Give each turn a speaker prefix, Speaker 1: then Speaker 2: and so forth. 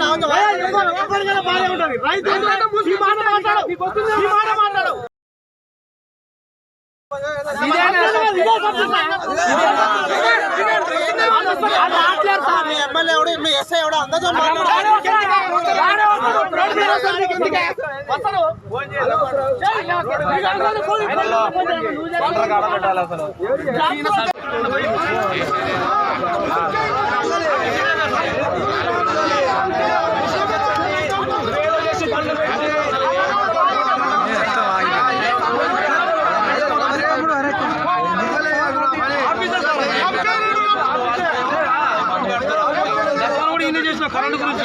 Speaker 1: ఎవరికైనా బాధే రైతు ఈ మాట మాట్లాడు ఈ మాట మాట్లాడు మీ ఎమ్మెల్యే ఎవడు మీ ఎస్ఐ ఎవడు చేసిన
Speaker 2: కరెంట్ గురించి?